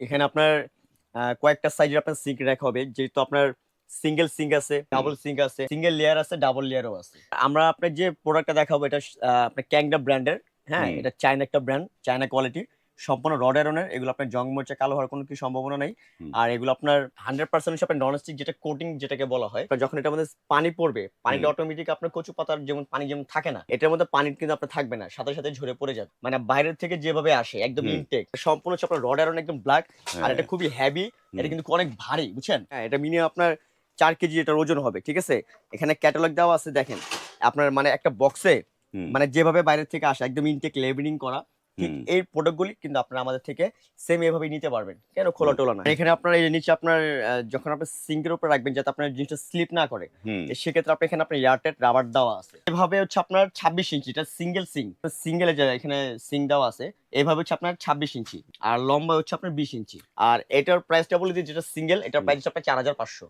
এখানে আপনার কয়েকটা সাইজের আপনার সিঙ্ক রাখা হবে যেহেতু আপনার সিঙ্গেল সিঙ্ক আছে ডাবল সিঙ্ক আছে সিঙ্গেল লেয়ার আছে ডাবল লেয়ারও আছে। আমরা আপনার যে প্রোডাক্টটা দেখাবো এটা আপনার ক্যাংডা ব্র্যান্ডের হ্যাঁ এটা চায়না একটা ব্র্যান্ড চায়না কোয়ালিটি সম্পূর্ণ রড আয়রনের এগুলো আপনার জং মরচা কালো হওয়ার কোনো কি সম্ভাবনা নাই। আর এগুলো আপনার হান্ড্রেড পার্সেন্ট আপনার ননস্টিক যেটা কোটিং যেটাকে বলা হয়। যখন এটার মধ্যে পানি পড়বে পানিটা অটোমেটিক আপনার কচু পাতার যেমন পানি যেমন থাকে না এটার মধ্যে পানি কিন্তু আপনার থাকবে না সাথে সাথে ঝরে পড়ে যাবে। মানে বাইরের থেকে যেভাবে আসে একদম। ইনটেক সম্পূর্ণ হচ্ছে আপনার রড আয়রন একদম ব্ল্যাক আর এটা খুবই হেভি এটা কিন্তু অনেক ভারী বুঝছেন? হ্যাঁ এটা মিনিমাম আপনার চার কেজি এটার ওজন হবে ঠিক আছে? এখানে ক্যাটালগ দেওয়া আছে দেখেন। আপনার মানে একটা বক্সে মানে যেভাবে বাইরের থেকে আসে একদম ইনটেক লেবেলিং করা ঠিক। এই প্রোডাক্টগুলি কিন্তু আপনারা আমাদের থেকে সেম এভাবে নিতে পারবেন। কেন? খোলা টোলা না এখানে আপনার এই নিচে আপনার যখন আপনি সিঙ্কের উপর রাখবেন যাতে আপনার জিনিসটা স্লিপ না করে সেক্ষেত্রে আপনি এখানে আপনার এয়ারটেট রাবার দেওয়া আছে। এভাবে হচ্ছে আপনার ছাব্বিশ ইঞ্চি এটা সিঙ্গেল সিং সিঙ্গেলে যে এখানে সিং দেওয়া আছে এভাবে হচ্ছে আপনার ছাব্বিশ ইঞ্চি আর লম্বা হচ্ছে আপনার বিশ ইঞ্চি আর এটার প্রাইসটা বলে দিই যেটা সিঙ্গেল এটার প্রাইস হচ্ছে আপনার চার হাজার পাঁচশো।